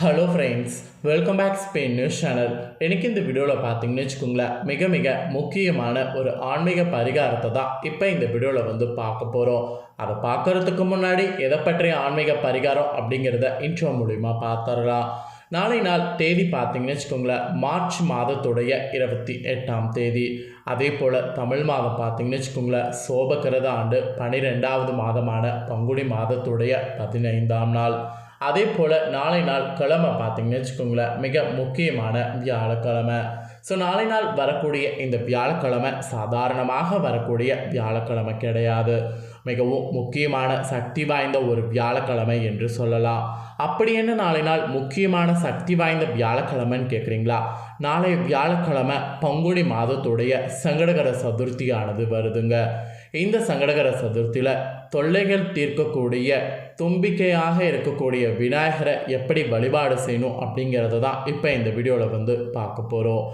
Hello friends welcome back Spain news channel எனக்கு இந்த வீடியோவில் பார்த்தீங்கன்னு வச்சுக்கோங்களேன் மிக மிக முக்கியமான ஒரு ஆன்மீக பரிகாரத்தை தான் இப்போ இந்த வீடியோவில் வந்து பார்க்க போகிறோம் அதை பார்க்கறதுக்கு முன்னாடி எதை பற்றிய ஆன்மீக பரிகாரம் அப்படிங்கிறத இன்ட்ரோ மூலிமா பார்த்துடலாம். நாளை நாள் தேதி பார்த்தீங்கன்னு வச்சுக்கோங்களேன் மார்ச் மாதத்துடைய இருபத்தி எட்டாம் தேதி. அதே போல் தமிழ் மாதம் பார்த்தீங்கன்னு வச்சுக்கோங்களேன் சோபகிருத ஆண்டு பனிரெண்டாவது மாதமான பங்குனி மாதத்துடைய பதினைந்தாம் நாள். அதே போல் நாளை நாள் கிழமை பார்த்தீங்கன்னு வச்சுக்கோங்களேன் மிக முக்கியமான வியாழக்கிழமை. ஸோ நாளை நாள் வரக்கூடிய இந்த வியாழக்கிழமை சாதாரணமாக வரக்கூடிய வியாழக்கிழமை கிடையாது. மிகவும் முக்கியமான சக்தி வாய்ந்த ஒரு வியாழக்கிழமை என்று சொல்லலாம். அப்படி என்ன நாளை நாள் முக்கியமான சக்தி வாய்ந்த வியாழக்கிழமைன்னு கேட்குறீங்களா? நாளை வியாழக்கிழமை பங்குனி மாதத்துடைய சங்கடகர சதுர்த்தியானது வருதுங்க. இந்த சங்கடகர சதுர்த்தியில் தொல்லைகள் தீர்க்கக்கூடிய தும்பிக்கையாக இருக்கக்கூடிய விநாயகரை எப்படி வழிபாடு செய்யணும் அப்படிங்கிறத தான் இப்போ இந்த வீடியோவில் வந்து பார்க்க போகிறோம்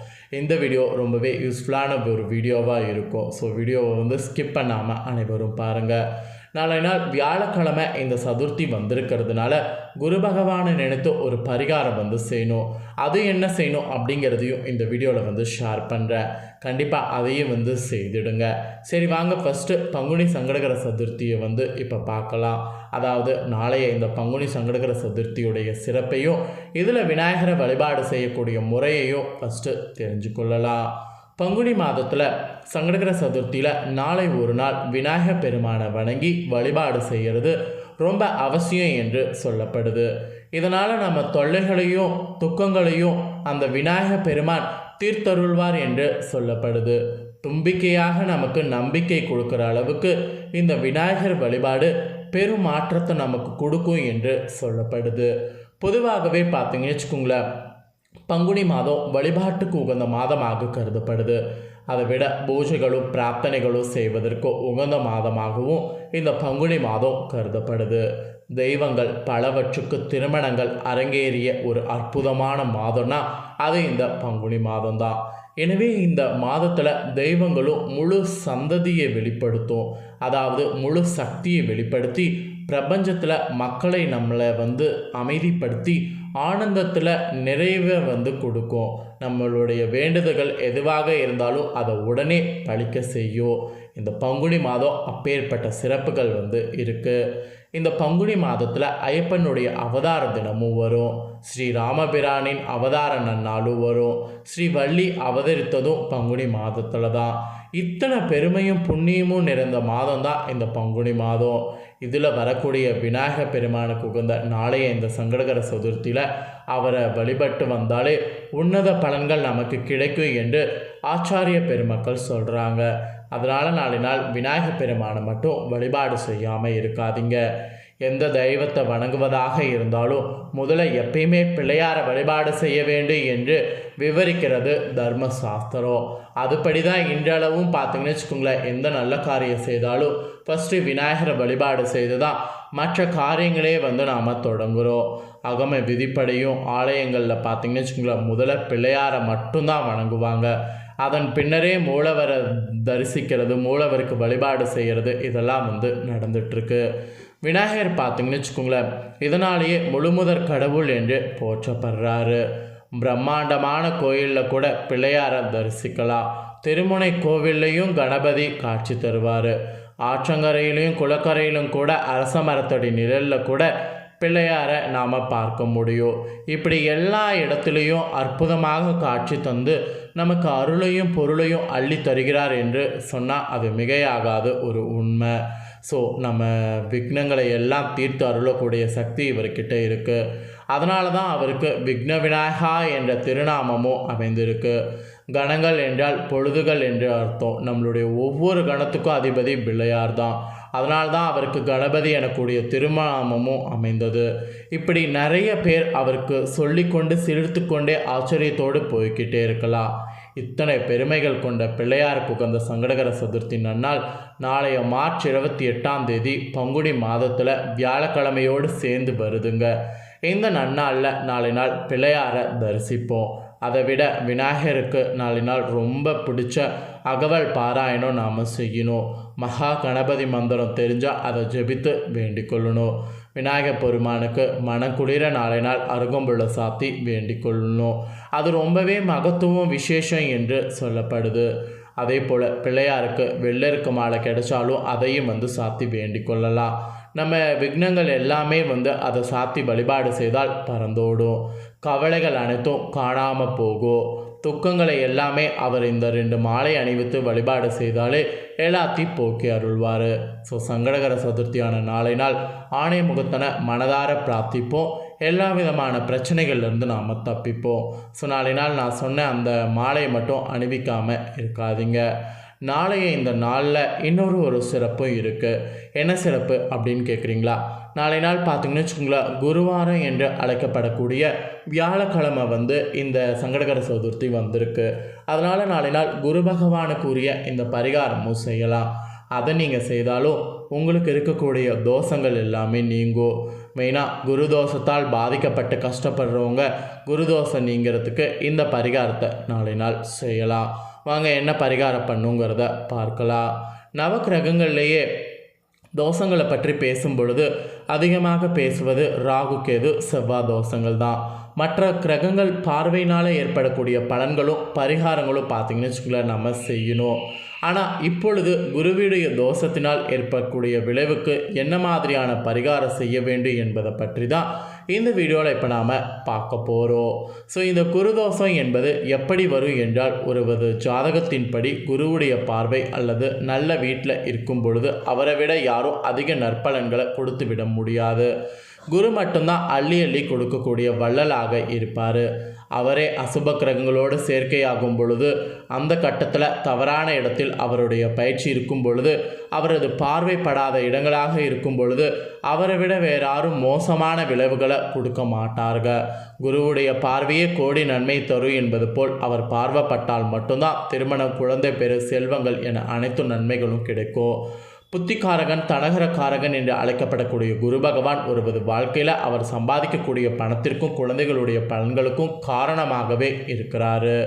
இந்த வீடியோ ரொம்பவே யூஸ்ஃபுல்லான ஒரு வீடியோவாக இருக்கும். ஸோ வீடியோவை வந்து ஸ்கிப் பண்ணாமல் அனைவரும் பாருங்கள் நாளை நாள் வியாழக்கிழமை இந்த சதுர்த்தி வந்திருக்கிறதுனால குரு பகவானை நினைத்து ஒரு பரிகாரம் வந்து செய்யணும். அது என்ன செய்யணும் அப்படிங்கிறதையும் இந்த வீடியோவில் வந்து ஷேர் பண்ணுறேன் கண்டிப்பாக அதையும் வந்து செய்திடுங்க. சரி வாங்க ஃபஸ்ட்டு பங்குனி சங்கடகர சதுர்த்தியை வந்து இப்போ பார்க்கலாம். அதாவது நாளைய இந்த பங்குனி சங்கடகர சதுர்த்தியுடைய சிறப்பையும் இதில் விநாயகரை வழிபாடு செய்யக்கூடிய முறையையும் ஃபஸ்ட்டு தெரிஞ்சுக்கொள்ளலாம் பங்குனி மாதத்தில் சங்கடகர சதுர்த்தியில் நாளை ஒரு நாள் விநாயகர் பெருமானை வணங்கி வழிபாடு செய்கிறது ரொம்ப அவசியம் என்று சொல்லப்படுது. இதனால் நம்ம தொல்லைகளையும் துக்கங்களையும் அந்த விநாயகர் பெருமான் தீர்த்தருள்வார் என்று சொல்லப்படுது. தும்பிக்கையாக நமக்கு நம்பிக்கை கொடுக்குற அளவுக்கு இந்த விநாயகர் வழிபாடு பெரும் மாற்றத்தை நமக்கு கொடுக்கும் என்று சொல்லப்படுது. பொதுவாகவே பார்த்தீங்கன்னு வச்சுக்கோங்களேன் பங்குனி மாதம் வழிபாட்டுக்கு உகந்த மாதமாக கருதப்படுது அதை விட பூஜைகளும் பிரார்த்தனைகளும் செய்வதற்கு உகந்த மாதமாகவும் இந்த பங்குனி மாதம் கருதப்படுது தெய்வங்கள் பலவற்றுக்கு திருமணங்கள் அரங்கேறிய ஒரு அற்புதமான மாதம்னா அது இந்த பங்குனி மாதம்தான் எனவே இந்த மாதத்தில் தெய்வங்களும் முழு சந்ததியை வெளிப்படுத்தும் அதாவது முழு சக்தியை வெளிப்படுத்தி பிரபஞ்சத்தில் மக்களை நம்மளை வந்து அமைதிப்படுத்தி ஆனந்தத்தில் நிறைவை வந்து கொடுக்கும். நம்மளுடைய வேண்டுதல்கள் எதுவாக இருந்தாலும் அதை உடனே பழிக்க செய்யும். இந்த பங்குனி மாதம் அப்பேற்பட்ட சிறப்புகள் வந்து இருக்குது இந்த பங்குனி மாதத்தில் ஐயப்பனுடைய அவதார தினமும் வரும். ஸ்ரீ ராமபிரானின் அவதார நன்னாலும் வரும். ஸ்ரீ வள்ளி அவதரித்ததும் பங்குனி மாதத்தில் தான் இத்தனை பெருமையும் புண்ணியமும் நிறைந்த மாதம் தான் இந்த பங்குனி மாதம். இதில் வரக்கூடிய விநாயக பெருமானுக்கு உகந்த நாளைய இந்த சங்கடகர சதுர்த்தியில் அவரை வழிபட்டு வந்தாலே உன்னத பலன்கள் நமக்கு கிடைக்கும் என்று ஆச்சாரிய பெருமக்கள் சொல்கிறாங்க அதனால் நாளை நாள் விநாயக பெருமானை மட்டும் வழிபாடு செய்யாமல் இருக்காதீங்க. எந்த தெய்வத்தை வணங்குவதாக இருந்தாலும் முதல்ல எப்பயுமே பிள்ளையாரை வழிபாடு செய்ய வேண்டும் என்று விவரிக்கிறது தர்ம சாஸ்திரம் அதுபடி தான் இன்றளவும் பார்த்தீங்கன்னு வச்சுக்கோங்களேன் எந்த நல்ல காரியம் செய்தாலும் ஃபஸ்ட்டு விநாயகரை வழிபாடு செய்து தான் மற்ற காரியங்களே வந்து நாம் தொடங்குகிறோம் அகம விதிப்படியும் ஆலயங்களில் பார்த்தீங்கன்னு வச்சுக்கோங்களேன் முதல்ல பிள்ளையாரை மட்டும்தான் வணங்குவாங்க. அதன் பின்னரே மூலவரை தரிசிக்கிறது மூலவருக்கு வழிபாடு செய்கிறது இதெல்லாம் வந்து நடந்துட்டுருக்கு. விநாயகர் பார்த்தீங்கன்னு வச்சுக்கோங்களேன் இதனாலேயே முழுமுதற் கடவுள் என்று போற்றப்படுறாரு. பிரம்மாண்டமான கோயிலில் கூட பிள்ளையாரை தரிசிக்கலாம். திருமுனை கோவில்லையும் கணபதி காட்சி தருவார். ஆற்றங்கரையிலையும் குளக்கரையிலும் கூட அரச மரத்தடி நிழலில் கூட பிள்ளையாரை நாம் பார்க்க முடியும். இப்படி எல்லா இடத்துலையும் அற்புதமாக காட்சி தந்து நமக்கு அருளையும் பொருளையும் அள்ளி தருகிறார் என்று சொன்னால் அது மிகையாகாத ஒரு உண்மை. ஸோ நம்ம விக்னங்களை எல்லாம் தீர்த்து அருளக்கூடிய சக்தி இவர்கிட்ட இருக்குது அதனால தான் அவருக்கு விக்ன விநாயகா என்ற திருநாமமும் அமைந்திருக்கு. கணங்கள் என்றால் பொழுதுகள் என்று அர்த்தம். நம்மளுடைய ஒவ்வொரு கணத்துக்கும் அதிபதி பிள்ளையார் தான் அதனால தான் அவருக்கு கணபதி எனக்கூடிய திருநாமமும் அமைந்தது. இப்படி நிறைய பேர் அவருக்கு சொல்லிக்கொண்டு சிரித்து கொண்டே ஆச்சரியத்தோடு போய்கிட்டே இருக்கலாம். இத்தனை பெருமைகள் கொண்ட பிள்ளையாருக்கு உகந்த சங்கடகர சதுர்த்தி நன்னால் நாளைய மார்ச் இருபத்தி எட்டாம் தேதி பங்குனி மாதத்தில் வியாழக்கிழமையோடு சேர்ந்து வருதுங்க. இந்த நன்னாளில் நாளை நாள் பிள்ளையாரை தரிசிப்போம். அதை விட விநாயகருக்கு நாளை நாள் ரொம்ப பிடிச்ச அகவல் பாராயணம் நாம் செய்யணும். மகா கணபதி மந்திரம் தெரிஞ்சால் அதை ஜெபித்து வேண்டிக் கொள்ளணும். விநாயகர் பெருமானுக்கு மனக்குளிர நாளை நாள் அருகம்புள்ள சாத்தி வேண்டிக் கொள்ளணும் அது ரொம்பவே மகத்துவம் விசேஷம் என்று சொல்லப்படுது. அதே போல் பிள்ளையாருக்கு வெள்ளருக்கு மாலை கிடைச்சாலும் அதையும் வந்து சாத்தி வேண்டிக் கொள்ளலாம் நம்ம விக்னங்கள் எல்லாமே வந்து அதை சாத்தி வழிபாடு செய்தால் பறந்தோடும். கவலைகள் அனைத்தும் காணாமல் போகும். துக்கங்களை எல்லாமே அவர் இந்த ரெண்டு மாலை அணிவித்து வழிபாடு செய்தாலே எல்லாத்தையும் போக்கி அருள்வார். ஸோ சங்கடகர சதுர்த்தியான நாளை நாள் ஆணை முகத்தனை மனதார பிரார்த்திப்போம். எல்லா விதமான பிரச்சனைகள்லேருந்து நாம் தப்பிப்போம். ஸோ நாளை நாள் நான் சொன்ன அந்த மாலையை மட்டும் அணிவிக்காமல் இருக்காதீங்க. நாளைய இந்த நாளில் இன்னொரு ஒரு சிறப்பும் இருக்குது என்ன சிறப்பு அப்படின்னு கேட்குறீங்களா நாளை நாள் பார்த்தீங்கன்னு வச்சுக்கோங்களேன் குருவாரம் என்று அழைக்கப்படக்கூடிய வியாழக்கிழமை வந்து இந்த சங்கடகர சதுர்த்தி வந்திருக்கு. அதனால் நாளை நாள் குரு பகவானுக்குரிய இந்த பரிகாரமும் செய்யலாம். அதை நீங்கள் செய்தாலும் உங்களுக்கு இருக்கக்கூடிய தோஷங்கள் எல்லாமே நீங்கும் மெயினாக குரு தோஷத்தால் பாதிக்கப்பட்டு கஷ்டப்படுறவங்க குரு தோஷம் நீங்கிறதுக்கு இந்த பரிகாரத்தை நாளை நாள் செய்யலாம். வாங்க என்ன பரிகாரம் பண்ணுங்கிறத பார்க்கலாம். நவக்கிரகங்கள்லேயே தோஷங்களை பற்றி பேசும் பொழுது அதிகமாக பேசுவது ராகு கேது செவ்வாய் தோஷங்கள் தான். மற்ற கிரகங்கள் பார்வையினால் ஏற்படக்கூடிய பலன்களும் பரிகாரங்களும் பார்த்திங்கன்னு வச்சுக்கோங்களேன் நம்ம செய்யணும். ஆனால் இப்பொழுது குருவியுடைய தோஷத்தினால் ஏற்படக்கூடிய விளைவுக்கு என்ன மாதிரியான பரிகாரம் செய்ய வேண்டும் என்பதை பற்றி தான் இந்த வீடியோவில் இப்போ நாம் பார்க்க போகிறோம் ஸோ இந்த குருதோஷம் என்பது எப்படி வரும் என்றால் ஒருவது ஜாதகத்தின்படி குருவுடைய பார்வை அல்லது நல்ல வீட்டில் இருக்கும் பொழுது அவரை விட யாரும் அதிக நற்பலன்களை கொடுத்து விட முடியாது. குரு மட்டும்தான் அள்ளி அள்ளி கொடுக்கக்கூடிய வள்ளலாக இருப்பார். அவரே அசுப கிரகங்களோடு சேர்க்கையாகும் பொழுது அந்த கட்டத்தில் தவறான இடத்தில் அவருடைய பயிற்சி இருக்கும் பொழுது அவரது பார்வைப்படாத இடங்களாக இருக்கும் பொழுது அவரை விட வேறாரும் மோசமான விளைவுகளை கொடுக்க மாட்டார்கள். குருவுடைய பார்வையே கோடி நன்மை தரும் என்பது போல் அவர் பார்வைப்பட்டால் மட்டும்தான் திருமணம் குழந்தை பெரு செல்வங்கள் என அனைத்து நன்மைகளும் கிடைக்கும். புத்திகாரகன் தனகரக்காரகன் என்று அழைக்கப்படக்கூடிய குரு பகவான் ஒருவது வாழ்க்கையில் அவர் சம்பாதிக்கக்கூடிய பணத்திற்கும் குழந்தைகளுடைய பலன்களுக்கும் காரணமாகவே இருக்கிறாரு.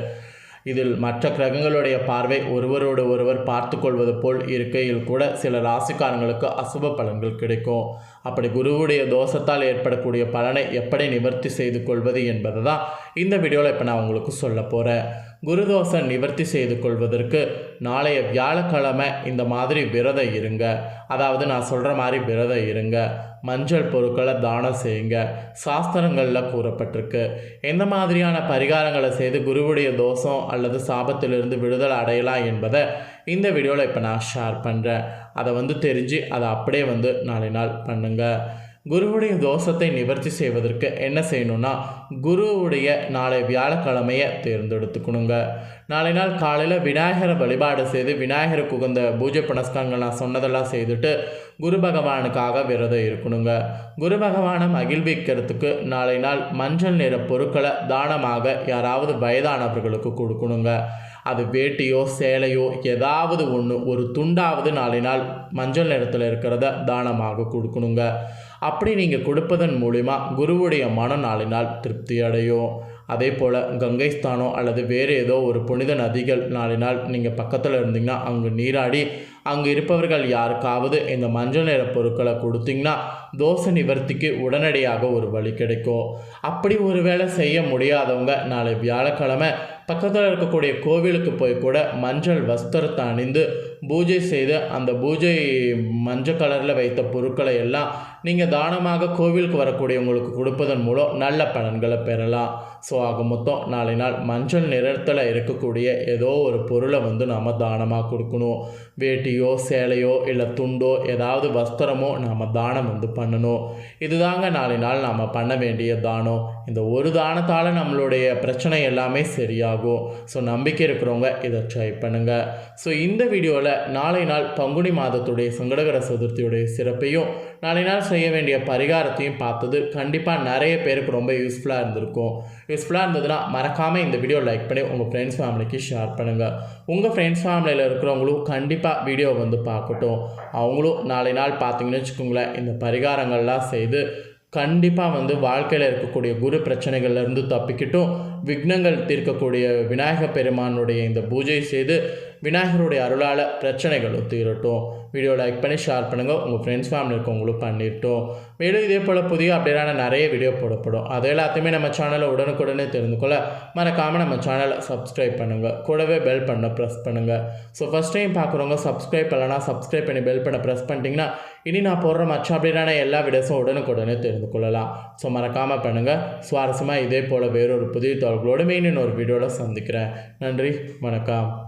இதில் மற்ற கிரகங்களுடைய பார்வை ஒருவரோடு ஒருவர் பார்த்து கொள்வது போல் இருக்கையில் கூட சில ராசிக்காரங்களுக்கு அசுப பலன்கள் கிடைக்கும். அப்படி குருவுடைய தோஷத்தால் ஏற்படக்கூடிய பலனை எப்படி நிவர்த்தி செய்து கொள்வது என்பது தான் இந்த வீடியோவில் இப்போ நான் உங்களுக்கு சொல்ல போகிறேன் குருதோஷம் நிவர்த்தி செய்து கொள்வதற்கு நாளைய வியாழக்கிழமை இந்த மாதிரி விரதம் இருங்க. அதாவது நான் சொல்கிற மாதிரி விரதம் இருங்க. மஞ்சள் பொருட்களை தானம் செய்யுங்க. சாஸ்திரங்களில் கூறப்பட்டிருக்கு. எந்த மாதிரியான பரிகாரங்களை செய்து குருவுடைய தோஷம் அல்லது சாபத்திலிருந்து விடுதலை அடையலாம் என்பதை இந்த வீடியோவில் இப்போ நான் ஷேர் பண்ணுறேன் அதை வந்து தெரிஞ்சு அதை அப்படியே வந்து நாளை நாள் பண்ணுங்கள் குருவுடைய தோஷத்தை நிவர்த்தி செய்வதற்கு என்ன செய்யணும்னா குருவுடைய நாளை வியாழக்கிழமையை தேர்ந்தெடுத்துக்கணுங்க. நாளை நாள் காலையில் விநாயகரை வழிபாடு செய்து விநாயகருக்கு உகந்த பூஜை புனஸ்கங்கள் நான் சொன்னதெல்லாம் செய்துட்டு குரு பகவானுக்காக விரதம் இருக்கணுங்க. குரு பகவானை மகிழ்விக்கிறதுக்கு நாளை நாள் மஞ்சள் நிற பொருட்களை தானமாக யாராவது வயதானவர்களுக்கு கொடுக்கணுங்க. அது வேட்டியோ சேலையோ ஏதாவது ஒன்று ஒரு துண்டாவது நாளை நாள் மஞ்சள் நிறத்தில் இருக்கிறத தானமாக கொடுக்கணுங்க. அப்படி நீங்கள் கொடுப்பதன் மூலிமா குருவுடைய மன நாள் திருப்தி அடையும். அதே போல் கங்கை ஸ்தானம் அல்லது வேறு ஏதோ ஒரு புனித நதிகள் நாளை நாள் நீங்கள் பக்கத்தில் இருந்தீங்கன்னா அங்கே நீராடி அங்கே இருப்பவர்கள் யாருக்காவது இந்த மஞ்சள் நிற பொருட்களை கொடுத்தீங்கன்னா தோசை நிவர்த்திக்கு உடனடியாக ஒரு வழி கிடைக்கும். அப்படி ஒரு வேளை செய்ய முடியாதவங்க நாளை வியாழக்கிழமை பக்கத்தில் இருக்கக்கூடிய கோவிலுக்கு போய் கூட மஞ்சள் வஸ்திரத்தை அணிந்து பூஜை செய்து அந்த பூஜை மஞ்சள் கலரில் வைத்த பொருட்களை எல்லாம் நீங்கள் தானமாக கோவிலுக்கு வரக்கூடியவங்களுக்கு கொடுப்பதன் மூலம் நல்ல பலன்களை பெறலாம். ஸோ ஆக மொத்தம் நாளை நாள் மஞ்சள் நிறத்தில் இருக்கக்கூடிய ஏதோ ஒரு பொருளை வந்து நாம் தானமாக கொடுக்கணும். வேட்டியோ சேலையோ இல்லை துண்டோ ஏதாவது வஸ்திரமோ நாம் தானம் வந்து பண்ணணும். இதுதாங்க நாளை நாள் நாம் பண்ண வேண்டிய தானம். இந்த ஒரு தானத்தால் நம்மளுடைய பிரச்சனை எல்லாமே சரியாகும். ஸோ நம்பிக்கை இருக்கிறவங்க இதை ட்ரை பண்ணுங்கள் ஸோ இந்த வீடியோவில் நாளை நாள் பங்குனி மாதத்துடைய சங்கடகர சதுர்த்தியுடைய சிறப்பையும் நாளை நாள் செய்ய வேண்டிய பரிகாரத்தையும் பார்த்தது கண்டிப்பாக நிறைய பேருக்கு ரொம்ப யூஸ்ஃபுல்லாக இருந்திருக்கும். யூஸ்ஃபுல்லாக இருந்ததுன்னா மறக்காமல் இந்த வீடியோ லைக் பண்ணி உங்கள் ஃப்ரெண்ட்ஸ் ஃபேமிலிக்கு ஷேர் பண்ணுங்கள் உங்கள் ஃப்ரெண்ட்ஸ் ஃபேமிலியில் இருக்கிறவங்களும் கண்டிப்பாக வீடியோ வந்து பார்க்கட்டும். அவங்களும் நாளை நாள் பார்த்தீங்கன்னு வச்சுக்கோங்களேன் இந்த பரிகாரங்கள்லாம் செய்து கண்டிப்பாக வந்து வாழ்க்கையில் இருக்கக்கூடிய குரு பிரச்சனைகள்லேருந்து தப்பிக்கிட்டும். விக்னங்கள் தீர்க்கக்கூடிய விநாயக பெருமானுடைய இந்த பூஜை செய்து விநாயகருடைய அருளால் பிரச்சனைகளும் தீரட்டும். வீடியோ லைக் பண்ணி ஷேர் பண்ணுங்கள் உங்கள் ஃப்ரெண்ட்ஸ் ஃபேமிலி இருக்கவங்களும் பண்ணிட்டோம் மேலும் இதே போல் புதிய அப்படியான நிறைய வீடியோ போடப்படும். அது எல்லாத்தையுமே நம்ம சேனலை உடனுக்குடனே தெரிந்து கொள்ள மறக்காமல் நம்ம சேனலை சப்ஸ்கிரைப் பண்ணுங்கள் கூடவே பெல் பண்ண ப்ரெஸ் பண்ணுங்கள் ஸோ ஃபஸ்ட் டைம் பார்க்குறவங்க சப்ஸ்கிரைப் பண்ணலனா சப்ஸ்கிரைப் பண்ணி பெல் பண்ண ப்ரெஸ் பண்ணிட்டீங்கன்னா இனி நான் போடுற மற்ற அப்டேட்டான எல்லா வீடியோஸும் உடனுக்குடனே தெரிந்து கொள்ளலாம். ஸோ மறக்காமல் பண்ணுங்கள் சுவாரஸ்யமாக இதே போல் வேறொரு புதிய தகவல்களோடு மெயின் இன்னொரு வீடியோவில் சந்திக்கிறேன். நன்றி வணக்கம்.